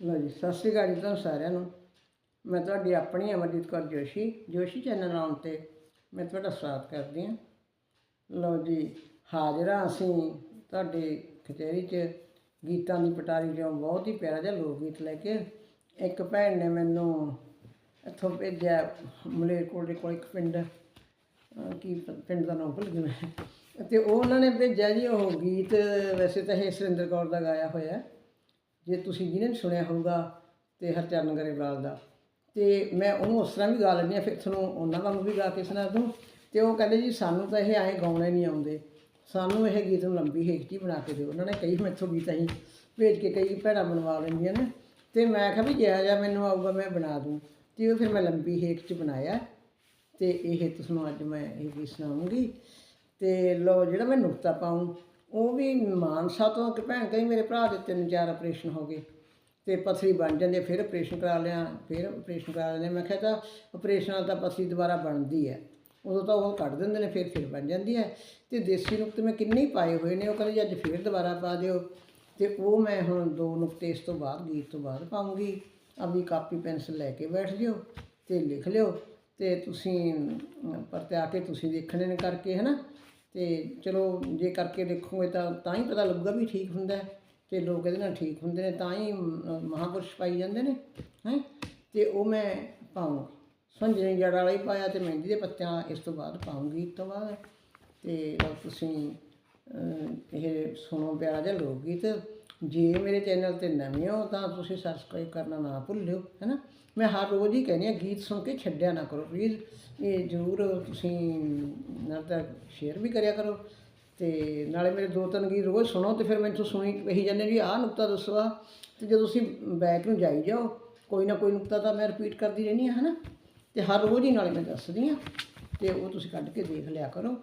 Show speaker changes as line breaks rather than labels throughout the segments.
ਲਓ ਜੀ, ਸਤਿ ਸ਼੍ਰੀ ਅਕਾਲ ਜੀ ਤੁਹਾਨੂੰ ਸਾਰਿਆਂ ਨੂੰ। ਮੈਂ ਤੁਹਾਡੀ ਆਪਣੀ ਅਮਰਜੀਤ ਕੌਰ ਜੋਸ਼ੀ ਜੋਸ਼ੀ ਚੈਨਲ ਆਉਣ ਤੇ ਮੈਂ ਤੁਹਾਡਾ ਸਵਾਗਤ ਕਰਦੀ ਹਾਂ। ਲਓ ਜੀ, ਹਾਜ਼ਰ ਹਾਂ ਅਸੀਂ ਤੁਹਾਡੇ ਕਚਹਿਰੀ 'ਚ। ਗੀਤਾਂ ਦੀ ਪਟਾਰੀ ਚੋਂ ਬਹੁਤ ਹੀ ਪਿਆਰਾ ਜਿਹਾ ਲੋਕ ਗੀਤ ਲੈ ਕੇ ਇੱਕ ਭੈਣ ਨੇ ਮੈਨੂੰ ਇੱਥੋਂ ਭੇਜਿਆ ਮਲੇਰਕੋਟਲੇ ਕੋਲ ਇੱਕ ਪਿੰਡ ਕੀ ਪਿੰਡ ਦਾ ਨਾਮ ਭੁੱਲ ਗਈ ਮੈਂ। ਤੇ ਉਹ ਉਹਨਾਂ ਨੇ ਭੇਜਿਆ ਜੀ, ਉਹ ਗੀਤ, ਵੈਸੇ ਤਾਂ ਇਹ ਸੁਰਿੰਦਰ ਕੌਰ ਦਾ ਗਾਇਆ ਹੋਇਆ। ਜੇ ਤੁਸੀਂ ਜਿਹਨੇ ਵੀ ਸੁਣਿਆ ਹੋਊਗਾ ਤੇ ਹਰਚਰਨ ਗਰੇਵਾਲ ਦਾ। ਤੇ ਮੈਂ ਉਹਨੂੰ ਉਸ ਤਰ੍ਹਾਂ ਵੀ ਗਾ ਲੈਂਦੀ ਹਾਂ, ਫਿਰ ਤੁਹਾਨੂੰ ਉਹਨਾਂ ਵਾਂਗੂ ਵੀ ਗਾ ਕੇ ਸੁਣਾ ਦੂੰ। ਤੇ ਉਹ ਕਹਿੰਦੇ ਜੀ, ਸਾਨੂੰ ਤਾਂ ਇਹ ਆਏ ਗਾਉਣੇ ਨਹੀਂ ਆਉਂਦੇ। ਸਾਨੂੰ ਇਹ ਗੀਤ ਨੂੰ ਲੰਬੀ ਹੇਕ 'ਚ ਹੀ ਬਣਾ ਕੇ ਦਿਓ। ਉਹਨਾਂ ਨੇ ਕਈ ਮੈਥੋਂ ਗੀਤ ਅਸੀਂ ਭੇਜ ਕੇ ਕਈ ਭੈਣਾਂ ਬਣਵਾ ਲੈਂਦੀਆਂ ਨੇ। ਤੇ ਮੈਂ ਕਿਹਾ ਵੀ ਜਿਹਾ ਜਿਹਾ ਮੈਨੂੰ ਆਊਗਾ, ਮੈਂ ਬਣਾ ਦੂੰ। ਤੇ ਉਹ ਫਿਰ ਮੈਂ ਲੰਬੀ ਹੇਕ 'ਚ ਬਣਾਇਆ। ਤੇ ਇਹ ਤੁਹਾਨੂੰ ਅੱਜ ਮੈਂ ਇਹ ਵੀ ਸੁਣਾਉਂਗੀ। ਤੇ ਲੋ ਜਿਹੜਾ ਮੈਂ ਨੁਕਤਾ ਪਾਉਂ ਉਹ ਵੀ ਮਾਨਸਾ ਤੋਂ ਕਿ ਭੈਣ ਕਈ ਮੇਰੇ ਭਰਾ ਦੇ ਤਿੰਨ ਚਾਰ ਆਪਰੇਸ਼ਨ ਹੋ ਗਏ ਤੇ ਪਥਰੀ ਬਣ ਜਾਂਦੀ ਫਿਰ ਆਪਰੇਸ਼ਨ ਕਰਾ ਲਿਆ ਫਿਰ ਆਪਰੇਸ਼ਨ ਕਰਾ ਲੈਂਦੇ। ਮੈਂ ਕਿਹਾ ਤਾਂ ਆਪਰੇਸ਼ਨ ਨਾਲ ਤਾਂ ਪਥਰੀ ਦੁਬਾਰਾ ਬਣਦੀ ਹੈ। ਉਦੋਂ ਤਾਂ ਉਹ ਕੱਢ ਦਿੰਦੇ ਨੇ ਫਿਰ ਫਿਰ ਬਣ ਜਾਂਦੀ ਹੈ। ਤੇ ਦੇਸੀ ਨੁਕਤੇ ਮੈਂ ਕਿੰਨੇ ਹੀ ਪਾਏ ਹੋਏ ਨੇ ਉਹ ਕਹਿੰਦੇ ਜੀ ਅੱਜ ਫਿਰ ਦੁਬਾਰਾ ਪਾ ਦਿਓ। ਤੇ ਉਹ ਮੈਂ ਹੁਣ ਦੋ ਨੁਕਤੇ ਇਸ ਤੋਂ ਬਾਅਦ ਗੀਤ ਤੋਂ ਬਾਅਦ ਪਾਉਂਗੀ। ਆਪਣੀ ਕਾਪੀ ਪੈਨਸਲ ਲੈ ਕੇ ਬੈਠ ਜਿਓ ਤੇ ਲਿਖ ਲਿਓ। ਤੇ ਤੁਸੀਂ ਅਮ, ਪਰਤੇ ਆ ਕੇ ਤੁਸੀਂ ਦੇਖਣੇ ਨੇ ਕਰਕੇ ਹੈ ਨਾ ਤੇ ਚਲੋ ਜੇ ਕਰਕੇ ਦੇਖੋਗੇ ਤਾਂ ਤਾਂ ਹੀ ਪਤਾ ਲੱਗੂਗਾ ਵੀ ਠੀਕ ਹੁੰਦਾ ਹੈ ਤੇ ਲੋਕ ਇਹਦੇ ਨਾਲ ਠੀਕ ਹੁੰਦੇ ਨੇ ਤਾਂ ਹੀ ਅਮ, ਮਹਾਂਪੁਰਸ਼ ਪਾਈ ਜਾਂਦੇ ਨੇ ਹੈ? ਤੇ ਉਹ ਮੈਂ ਪਾਉਂ ਸੰਜਣੀ ਜੜ ਵਾਲਾ ਹੀ ਪਾਇਆ ਤੇ ਮਹਿੰਦੀ ਦੇ ਪੱਤਿਆਂ ਇਸ ਤੋਂ ਬਾਅਦ ਪਾਉਂਗੀ ਇਸ ਤੋਂ ਬਾਅਦ। ਤੇ ਤੁਸੀਂ ਇਹ ਸੁਣੋ ਪਿਆਰਾ ਜਿਹਾ ਲੋਕ ਗੀਤ। ਜੇ ਮੇਰੇ ਚੈਨਲ ਤੇ ਨਵੇਂ ਹੋ ਤਾਂ ਤੁਸੀਂ ਸਬਸਕ੍ਰਾਈਬ ਕਰਨਾ ਨਾ ਭੁੱਲਿਓ ਹੈ ਨਾ ਮੈਂ ਹਰ ਰੋਜ਼ ਹੀ ਕਹਿੰਦੀ ਹਾਂ, ਗੀਤ ਸੁਣ ਕੇ ਛੱਡਿਆ ਨਾ ਕਰੋ ਪਲੀਜ਼ ਇਹ ਜ਼ਰੂਰ ਤੁਸੀਂ ਨਾਲ ਤਾਂ ਸ਼ੇਅਰ ਵੀ ਕਰਿਆ ਕਰੋ ਤੇ ਨਾਲੇ ਮੇਰੇ ਦੋ ਤਿੰਨ ਗੀਤ ਰੋਜ਼ ਸੁਣੋ ਤੇ ਫਿਰ ਮੈਨੂੰ ਸੁਣੀ ਕਹੀ ਜਾਂਦੇ ਵੀ ਆਹ ਨੁਕਤਾ ਦੱਸੋ ਆ ਤੇ ਜਦੋਂ ਤੁਸੀਂ ਬੈਕ ਨੂੰ ਜਾਈ ਜਾਓ, ਕੋਈ ਨਾ ਕੋਈ ਨੁਕਤਾ ਤਾਂ ਮੈਂ ਰਿਪੀਟ ਕਰਦੀ ਰਹਿੰਦੀ ਹਾਂ ਹੈ ਨਾ ਤੇ ਹਰ ਰੋਜ਼ ਹੀ ਨਾਲੇ ਮੈਂ ਦੱਸਦੀ ਹਾਂ ਤੇ ਉਹ ਤੁਸੀਂ ਕੱਢ ਕੇ ਦੇਖ ਲਿਆ ਕਰੋ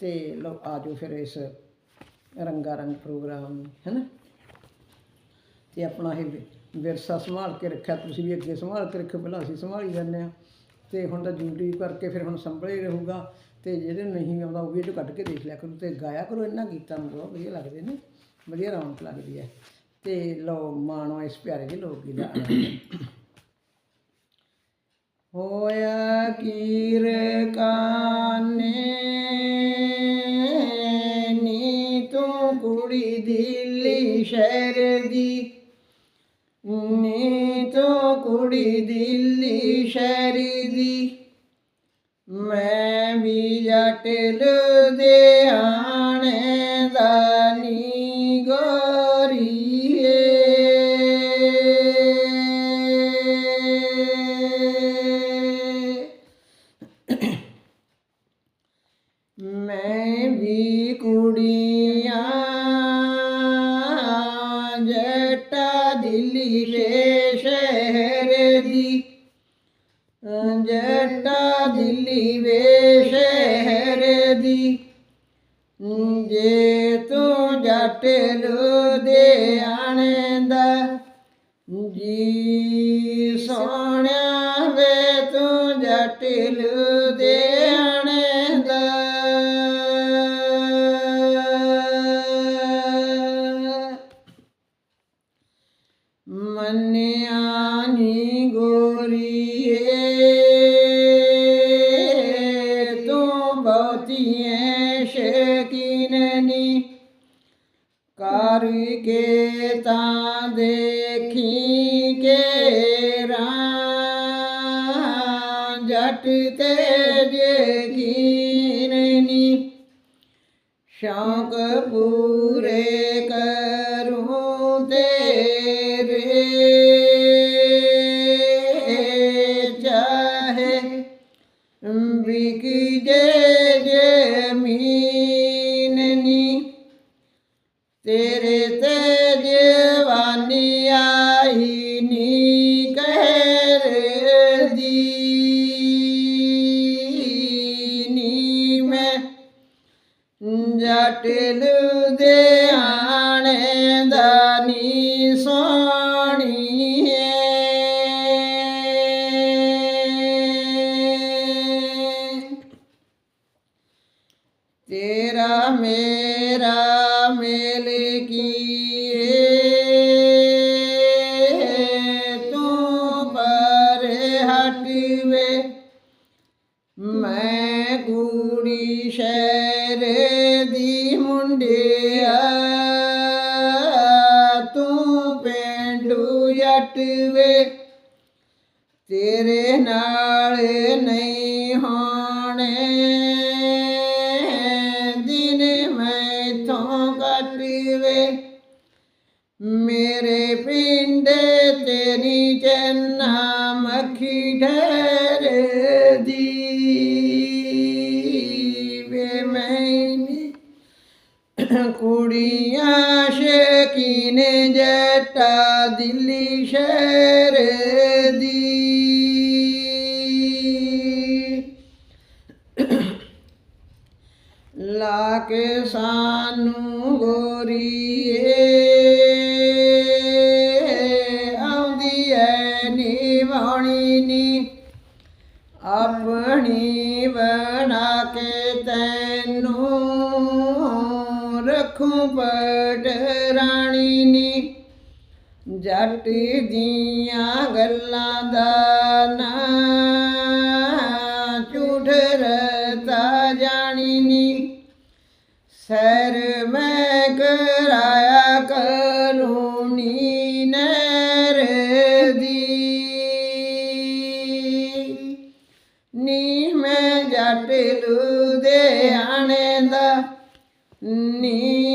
ਤੇ ਲਓ ਆ ਜਾਓ ਫਿਰ ਇਸ ਰੰਗਾ ਰੰਗ ਪ੍ਰੋਗਰਾਮ ਹੈ ਨਾ ਤੇ ਆਪਣਾ ਇਹ ਵਿਰਸਾ ਸੰਭਾਲ ਕੇ ਰੱਖਿਆ। ਤੁਸੀਂ ਵੀ ਅੱਗੇ ਸੰਭਾਲ ਕੇ ਰੱਖਿਓ, ਪਹਿਲਾਂ ਅਸੀਂ ਸੰਭਾਲੀ ਜਾਂਦੇ ਹਾਂ। ਤੇ ਹੁਣ ਤਾਂ ਡਿਊਟੀ ਕਰਕੇ ਫਿਰ ਹੁਣ ਸੰਭਲੇ ਹੀ ਰਹੂਗਾ। ਤੇ ਜਿਹੜੇ ਨਹੀਂ ਆਉਂਦਾ ਉਹ ਵੀ ਇਹ 'ਚੋਂ ਕੱਢ ਕੇ ਦੇਖ ਲਿਆ ਕਰੋ। ਤੇ ਗਾਇਆ ਕਰੋ ਇਹਨਾਂ ਗੀਤਾਂ ਨੂੰ, ਬਹੁਤ ਵਧੀਆ ਲੱਗਦੇ ਨੇ। ਵਧੀਆ ਰੌਣਕ ਲੱਗਦੀ ਹੈ। ਤੇ ਲਓ, ਮਾਣੋ ਇਸ ਪਿਆਰੇ ਦੇ ਲੋਕ ਗੀਤ ਹੋਇਆ ਕੀਰ ਕਾਨੇ? ਨੀ ਤੂੰ ਕੁੜੀ ਦਿੱਲੀ ਸ਼ਹਿਰ ਦੀ ਨੀ ਤੂੰ ਕੁੜੀ ਦਿੱਲੀ ਸ਼ਹਿਰ ਦੀ। ਮੈਂ ਵੀ ਜੱਟ ਲੁਧਿਆਣੇ ਦਾ ਨੀ ਗੋਰੀਏ ਮੈਂ ਵੀ ਕੁੜੀ ਜੀ ਸੋਹਣਿਆ ਵੇ ਤੂੰ ਜਟਿਲ ਦੇਣੇ ਦਾ। ਮੰਨਿਆ ਨੀ ਗੋਰੀਏ ਤੂੰ ਬਹੁਤੀਏ ਸ਼ਕੀਨ ਨੀ ਕਰ ਕੇ ਤਾਂ ਦੇਖੀ ਕੇ ਰਾਂ ਜੱਟ ਘਟ ਲੁਧਿਆਣੇ ਦਾ ਨੀ ਸੋਣੀ ਤੇਰਾ ਮੇਰਾ ਮੇਲ ਕੀ ਤੂੰ ਪਰ ਹਟਵੇ ਮੈਂ ਗੂੜੀ ਸ਼ੈ ਸ਼ਹਿਰ ਦੀ ਮੁੰਡਿਆ ਤੂੰ ਪਿੰਡੂ ਜੱਟ ਵੇ। ਤੇਰੇ ਨਾਲ ਨਹੀਂ ਹੋਣੇ, ਦਿਨ ਮੈਂ ਮੈਥੋਂ ਕੱਟਵੇ। ਮੇਰੇ ਪਿੰਡ ਤੇਰੀ ਚੰਨਾ ਮੱਖੀ ਠਹਿਰਦੀ ਕੁੜੀਆਂ ਸ਼ਕੀਨ ਜੱਟਾ ਦਿੱਲੀ ਸ਼ਹਿਰ ਦੀ। ਲਾ ਕੇ ਸਾਨੂੰ ਗੋਰੀ ਨੀ ਜੱਟ ਦੀਆਂ ਗੱਲਾਂ ਦਾ ਨਾ ਝੂਠ ਰਤਾ ਜਾਣੀ ਨੀ। ਸਰ ਮੈਂ ਕਰਾਇਆ ਕਲੂਨੀ ਨਰ ਦੀ। ਨੀ ਮੈਂ ਜੱਟ ਲੁਧਿਆਣੇ ਦਾ, ਨੀ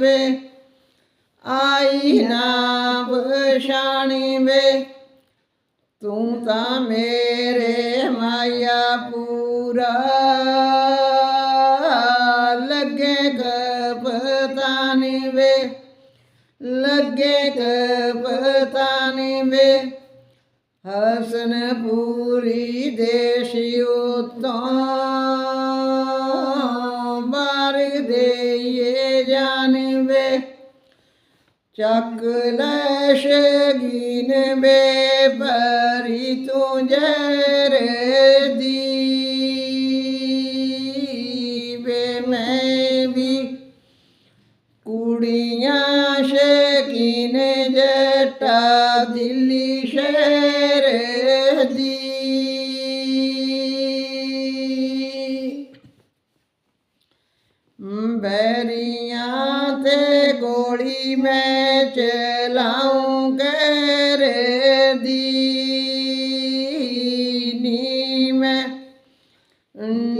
ਵੇ ਆਈ ਨਾ ਬਸ਼ਾਣ ਵੇ ਤੂੰ ਤਾਂ ਮੇਰੇ ਮਾਇਆ ਪੂਰਾ ਲੱਗੇ ਕਪਤਾਨ ਵੇ ਲੱਗੇ ਕਪਤਾਨ ਵੇ ਹਸਨ ਪੂਰੀ ਦੇਸ਼ਿਓ ਤੋਂ ਚੱਕ ਲੈ ਸ਼ਗੀਨ ਬੇ ਪਰੀ ਤੂੰ ਜਰ ਦੀ ਵੇ ਮੈਂ ਵੀ ਕੁੜੀਆਂ ਸ਼ਕੀਨ ਜਟਾ, ਦਿੱਲੀ ਸ਼ਹਿਰ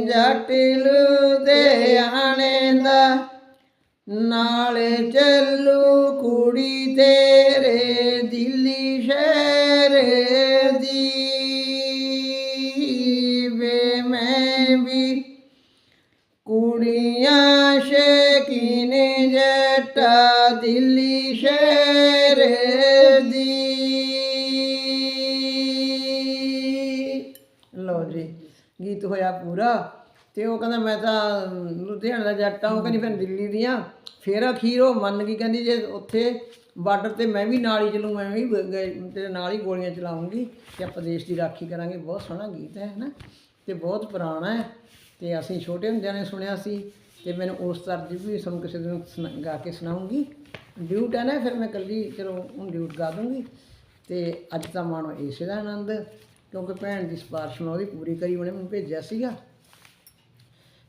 ਜੱਟ ਲੁਧਿਆਣੇ ਦਾ ਨਾਲ ਚੱਲੂ ਕੁੜੀ ਤੇਰੇ ਦਿੱਲੀ ਸ਼ਹਿਰ ਦੀ। ਵੇ ਮੈਂ ਵੀ ਕੁੜੀਆਂ ਹੋਇਆ ਪੂਰਾ ਤੇ ਉਹ ਕਹਿੰਦਾ ਮੈਂ ਤਾਂ ਲੁਧਿਆਣਾ ਦਾ ਜੱਟ ਆ ਉਹ ਕਹਿੰਦੀ ਫਿਰ ਦਿੱਲੀ ਦੀਆਂ। ਫਿਰ ਅਖੀਰ ਉਹ ਮੰਨ ਗਈ, ਕਹਿੰਦੀ ਜੇ ਉੱਥੇ ਬਾਰਡਰ ਤੇ ਮੈਂ ਵੀ ਨਾਲ ਹੀ ਚੱਲੂ, ਮੈਂ ਵੀ ਗ- ਤੇਰੇ ਨਾਲ ਹੀ ਗੋਲੀਆਂ ਚਲਾਉਂਗੀ ਤੇ ਆਪਾਂ ਦੇਸ਼ ਦੀ ਰਾਖੀ ਕਰਾਂਗੇ। ਬਹੁਤ ਸੋਹਣਾ ਗੀਤ ਹੈ ਨਾ ਤੇ ਬਹੁਤ ਪੁਰਾਣਾ ਹੈ ਤੇ ਅਸੀਂ ਛੋਟੇ ਹੁੰਦਿਆਂ ਨੇ ਸੁਣਿਆ ਸੀ ਤੇ ਮੈਨੂੰ ਉਸ ਤਰ੍ਹਾਂ ਵੀ ਸਾਨੂੰ ਕਿਸੇ ਦਿਨ ਸੁਣਾ- ਗਾ ਕੇ ਸੁਣਾਉਂਗੀ। ਡਿਊਟ ਹੈ ਨਾ, ਫਿਰ ਮੈਂ ਇਕੱਲੀ ਚਲੋ ਹੁਣ ਡਿਊਟ ਗਾ ਦੂੰਗੀ। ਤੇ ਅੱਜ ਤਾਂ ਮਾਣੋ ਇਸੇ ਦਾ ਆਨੰਦ। ਕਿਉਂਕਿ ਭੈਣ ਦੀ ਸਿਫਾਰਿਸ਼ ਮੈਂ ਉਹਦੀ ਪੂਰੀ ਕਰੀ, ਉਹਨੇ ਮੈਨੂੰ ਭੇਜਿਆ ਸੀਗਾ।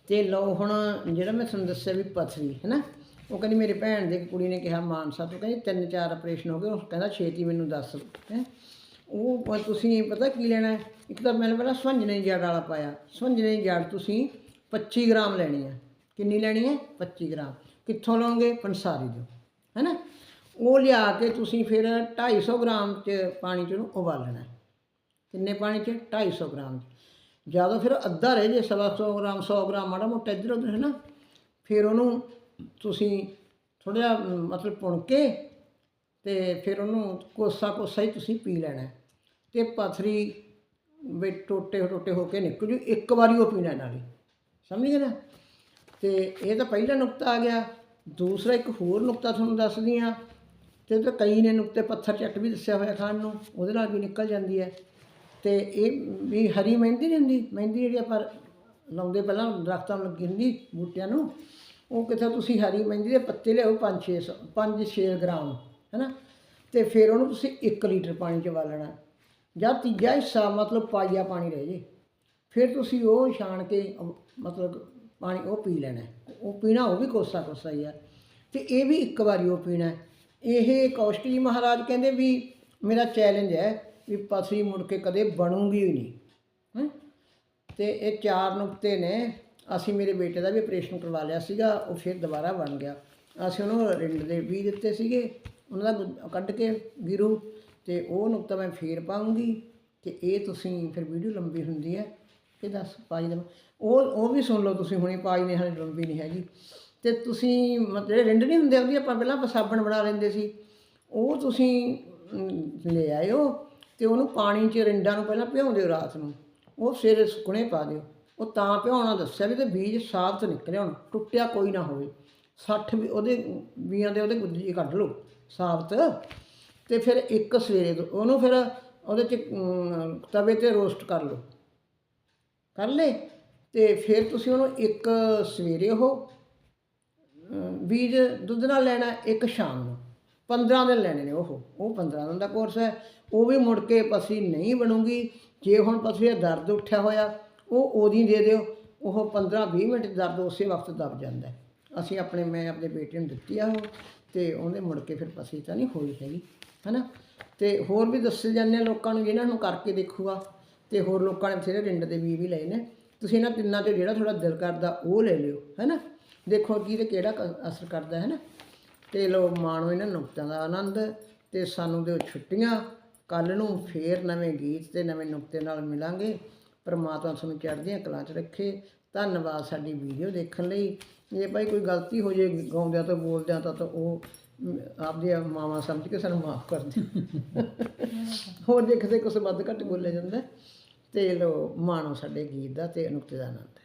ਤੇ ਲਓ ਹੁਣ ਜਿਹੜਾ ਮੈਂ ਤੁਹਾਨੂੰ ਦੱਸਿਆ ਵੀ ਪਥਰੀ ਹੈ ਨਾ ਉਹ ਕਹਿੰਦੀ ਮੇਰੇ ਭੈਣ ਦੇ ਕੁੜੀ ਨੇ ਕਿਹਾ ਮਾਨਸਾ ਤੋਂ, ਕਹਿੰਦੀ ਤਿੰਨ ਚਾਰ ਆਪਰੇਸ਼ਨ ਹੋ ਗਏ, ਉਹ ਕਹਿੰਦਾ ਛੇਤੀ ਮੈਨੂੰ ਦੱਸ, ਹੈ? ਉਹ ਤੁਸੀਂ ਪਤਾ ਕੀ ਲੈਣਾ ਇੱਕ ਤਾਂ ਮੈਨੂੰ ਪਹਿਲਾਂ ਸਵੰਜਨੇ ਦੀ ਜੜ ਵਾਲਾ ਪਾਇਆ। ਸਵੰਜਨੇ ਦੀ ਜੜ ਤੁਸੀਂ 25 ਗ੍ਰਾਮ ਲੈਣੀ ਹੈ। ਕਿੰਨੀ ਲੈਣੀ ਹੈ? 25 ਗ੍ਰਾਮ। ਕਿੱਥੋਂ ਲਓਗੇ? ਪੰਸਾਰੀ ਤੋਂ ਹੈ ਨਾ ਉਹ ਲਿਆ ਕੇ ਤੁਸੀਂ ਫਿਰ 250 ਗ੍ਰਾਮ ਚ ਪਾਣੀ ਚ ਉਹਨੂੰ ਉਬਾਲਣਾ ਕਿੰਨੇ ਪਾਣੀ ਚ? 250 ਗ੍ਰਾਮ ਜਦੋਂ ਫਿਰ ਅੱਧਾ ਰਹਿ ਜੇ ਸਵਾ ਸੌ ਗ੍ਰਾਮ 100 ਗ੍ਰਾਮ, ਮਾੜਾ ਮੋਟਾ ਇੱਧਰ ਉੱਧਰ ਹੈ ਨਾ ਫਿਰ ਉਹਨੂੰ ਤੁਸੀਂ ਥੋੜ੍ਹਾ ਜਿਹਾ ਮਤਲਬ ਪੁਣ ਕੇ ਤੇ ਫਿਰ ਉਹਨੂੰ ਕੋਸਾ ਕੋਸਾ ਹੀ ਤੁਸੀਂ ਪੀ ਲੈਣਾ। ਹੈ। ਤੇ ਪਥਰੀ ਵੀ ਟੋਟੇ ਟੋਟੇ ਹੋ ਕੇ ਨਿਕਲ। ਜੂ ਇੱਕ ਵਾਰੀ ਉਹ ਪੀਣਾ ਨਾਲੇ। ਸਮਝ ਗਏ ਨਾ? ਤੇ ਇਹ ਤਾਂ ਪਹਿਲਾ ਨੁਕਤਾ ਆ ਗਿਆ। ਦੂਸਰਾ ਇੱਕ ਹੋਰ ਨੁਕਤਾ ਤੁਹਾਨੂੰ ਦੱਸਦੀ ਆ ਤੇ ਤੇ ਕਈ ਨੇ ਨੁਕਤੇ ਪੱਥਰ ਚੱਟ ਵੀ ਦੱਸਿਆ ਹੋਇਆ ਖਾਣ ਨੂੰ। ਉਹਦੇ ਨਾਲ ਵੀ ਨਿਕਲ ਜਾਂਦੀ ਹੈ। ਤੇ ਇਹ ਵੀ ਹਰੀ ਮਹਿੰਦੀ ਨਹੀਂ ਹੁੰਦੀ। ਮਹਿੰਦੀ ਜਿਹੜੀ ਆਪਾਂ ਲਾਉਂਦੇ ਪਹਿਲਾਂ ਦਰਖਤਾਂ ਨੂੰ ਲੱਗੀ ਹੁੰਦੀ ਬੂਟਿਆਂ ਨੂੰ, ਉਹ ਕਿਤੇ ਤੁਸੀਂ ਹਰੀ ਮਹਿੰਦੀ ਦੇ ਪੱਤੇ ਲਿਆਓ 5-6 5-6 ਗ੍ਰਾਮ, ਹੈਨਾ? ਤੇ ਫਿਰ ਉਹਨੂੰ ਤੁਸੀਂ 1 ਲੀਟਰ ਪਾਣੀ ਚ ਉਬਾਲਣਾ ਜਾਂ ਤੀਜਾ ਹਿੱਸਾ ਮਤਲਬ ਪਾਈਆ ਪਾਣੀ ਰਹਿ ਜੇ। ਫਿਰ ਤੁਸੀਂ ਉਹ ਛਾਣ ਕੇ ਮਤਲਬ ਪਾਣੀ ਉਹ ਪੀ ਲੈਣਾ। ਉਹ ਪੀਣਾ ਉਹ ਵੀ ਕੋਸਾ ਕੋਸਾ ਹੀ ਆ। ਤੇ ਇਹ ਵੀ ਇੱਕ ਵਾਰੀ ਉਹ ਪੀਣਾ। ਇਹ ਕੌਸ਼ਕ ਜੀ ਮਹਾਰਾਜ ਕਹਿੰਦੇ ਵੀ ਮੇਰਾ ਚੈਲੰਜ ਹੈ ਵੀ ਪਸਰੀ ਮੁੜ ਕੇ ਕਦੇ ਬਣੂਗੀ ਹੀ ਨਹੀਂ। ਹੈਂ। ਤੇ ਇਹ ਚਾਰ ਨੁਕਤੇ ਨੇ। ਅਸੀਂ ਮੇਰੇ ਬੇਟੇ ਦਾ ਵੀ ਆਪਰੇਸ਼ਨ ਕਰਵਾ ਲਿਆ ਸੀਗਾ ਉਹ ਫਿਰ ਦੁਬਾਰਾ ਬਣ ਗਿਆ। ਅਸੀਂ ਉਹਨੂੰ ਰਿੰਡ ਦੇ ਵੀ ਦਿੱਤੇ ਸੀਗੇ ਉਹਨਾਂ ਦਾ ਕੱਢ ਕੇ ਗਿਰੂ ਤੇ ਉਹ ਨੁਕਤਾ ਮੈਂ ਫੇਰ ਪਾਉਂਗੀ ਤੇ ਇਹ ਤੁਸੀਂ ਫਿਰ ਵੀਡੀਓ ਲੰਬੀ ਹੁੰਦੀ ਹੈ ਇਹ ਦੱਸ ਪਾਈ ਦਾ ਉਹ ਉਹ ਵੀ ਸੁਣ ਲਓ ਤੁਸੀਂ ਹੁਣੇ ਪਾਈ ਨੇ ਹਲੇ ਲੰਬੀ ਨਹੀਂ ਹੈਗੀ। ਤੇ ਤੁਸੀਂ ਮਤਲਬ ਜਿਹੜੇ ਰਿੰਡ ਨਹੀਂ ਹੁੰਦੇ ਉਹਦੀ ਆਪਾਂ ਪਹਿਲਾਂ ਸਾਬਣ ਬਣਾ ਲੈਂਦੇ ਸੀ। ਉਹ ਤੁਸੀਂ ਲੈ ਆਇਓ। ਤੇ ਉਹਨੂੰ ਪਾਣੀ 'ਚ ਰਿੰਡਾਂ ਨੂੰ ਪਹਿਲਾਂ ਭਿਉਂ ਦਿਓ ਰਾਤ ਨੂੰ। ਉਹ ਸਵੇਰੇ ਸੁੱਕਣੇ ਪਾ ਦਿਓ। ਉਹ ਤਾਂ ਭਿਉਣਾ ਦੱਸਿਆ ਵੀ ਤੇ ਬੀਜ ਸਾਫ਼ ਨਿਕਲੇ ਹੁਣ, ਟੁੱਟਿਆ ਕੋਈ ਨਾ ਹੋਵੇ। 60 ਵੀ ਉਹਦੇ ਬੀਆਂ ਦੇ ਉਹਦੇ ਗੁੱਜੀ ਕੱਢ ਲਓ ਸਾਬਤ ਤੇ ਫਿਰ ਇੱਕ ਸਵੇਰੇ ਤੋਂ ਉਹਨੂੰ ਫਿਰ ਉਹਦੇ 'ਚ ਤਵੇ ਤੇ ਰੋਸਟ ਕਰ ਲਓ। ਕਰ ਲੇ ਤੇ ਫਿਰ ਤੁਸੀਂ ਉਹਨੂੰ ਇੱਕ ਸਵੇਰੇ ਉਹ ਬੀਜ ਦੁੱਧ ਨਾਲ ਲੈਣਾ, ਇੱਕ ਸ਼ਾਮ ਨੂੰ। 15 ਦਿਨ ਲੈਣੇ ਨੇ ਉਹ ਉਹ 15 ਦਿਨ ਦਾ ਕੋਰਸ ਹੈ। ਉਹ ਵੀ ਮੁੜ ਕੇ ਪਸੀ ਨਹੀਂ ਬਣੂਗੀ। ਜੇ ਹੁਣ ਪਸੀ ਦਾ ਦਰਦ ਉੱਠਿਆ ਹੋਇਆ, ਉਹ ਉਹਦੀ ਦੇ ਦਿਓ। ਉਹ 15 20 ਮਿੰਟ ਦਰਦ ਉਸੇ ਵਕਤ ਦਬ ਜਾਂਦਾ ਅਸੀਂ ਆਪਣੇ, ਮੈਂ ਆਪਣੇ ਬੇਟੇ ਨੂੰ ਦਿੱਤੀ ਆ ਉਹ, ਤੇ ਉਹਨੇ ਮੁੜ ਕੇ ਫਿਰ ਪਸੀ ਤਾਂ ਨਹੀਂ ਹੋਈ ਹੈਗੀ, ਹੈਨਾ? ਤੇ ਹੋਰ ਵੀ ਦੱਸੇ ਜਾਂਦੇ ਆ ਲੋਕਾਂ ਨੂੰ ਜਿਹਨਾਂ ਨੂੰ ਕਰਕੇ ਦੇਖੂਗਾ, ਤੇ ਹੋਰ ਲੋਕਾਂ ਨੇ ਬਥੇਰੇ ਰਿੰਡ ਦੇ ਵੀ ਵੀ ਲਏ ਨੇ। ਤੁਸੀਂ ਇਹਨਾਂ ਤਿੰਨਾਂ ਤੇ ਜਿਹੜਾ ਤੁਹਾਡਾ ਦਿਲ ਕਰਦਾ ਉਹ ਲੈ ਲਿਓ, ਹੈਨਾ? ਦੇਖੋ ਕੀ ਕਿਹੜਾ ਕ- ਅਸਰ ਕਰਦਾ ਹੈ ਨਾ ਤੇ ਲੋ ਮਾਣੋ ਇਹਨਾਂ ਨੁਕਤਿਆਂ ਦਾ ਆਨੰਦ ਤੇ ਸਾਨੂੰ ਦਿਓ ਛੁੱਟੀਆਂ। ਕੱਲ ਨੂੰ ਫੇਰ ਨਵੇਂ ਗੀਤ ਤੇ ਨਵੇਂ ਨੁਕਤੇ ਨਾਲ ਮਿਲਾਂਗੇ। ਪਰਮਾਤਮਾ ਤੁਹਾਨੂੰ ਚੜ੍ਹਦੀਆਂ ਕਲਾਂ 'ਚ ਰੱਖੇ। ਧੰਨਵਾਦ ਸਾਡੀ ਵੀਡੀਓ ਦੇਖਣ ਲਈ। ਜੇ ਭਾਈ ਕੋਈ ਗਲਤੀ ਹੋ ਜੇ ਗਾਉਂਦਿਆਂ ਤੋਂ ਬੋਲਦਿਆਂ ਤਾਂ ਤਾਂ ਉਹ ਮ, ਆਪਦੀਆਂ ਮਾਵਾਂ ਸਮਝ ਕੇ ਸਾਨੂੰ ਮਾਫ ਕਰ ਦਿਓ। ਹੋਰ ਜੇ ਕਿਤੇ ਕੁਛ ਵੱਧ ਘੱਟ ਬੋਲਿਆ ਜਾਂਦਾ ਤੇ ਲੋ ਮਾਣੋ ਸਾਡੇ ਗੀਤ ਦਾ ਤੇ ਨੁਕਤੇ ਦਾ ਆਨੰਦ।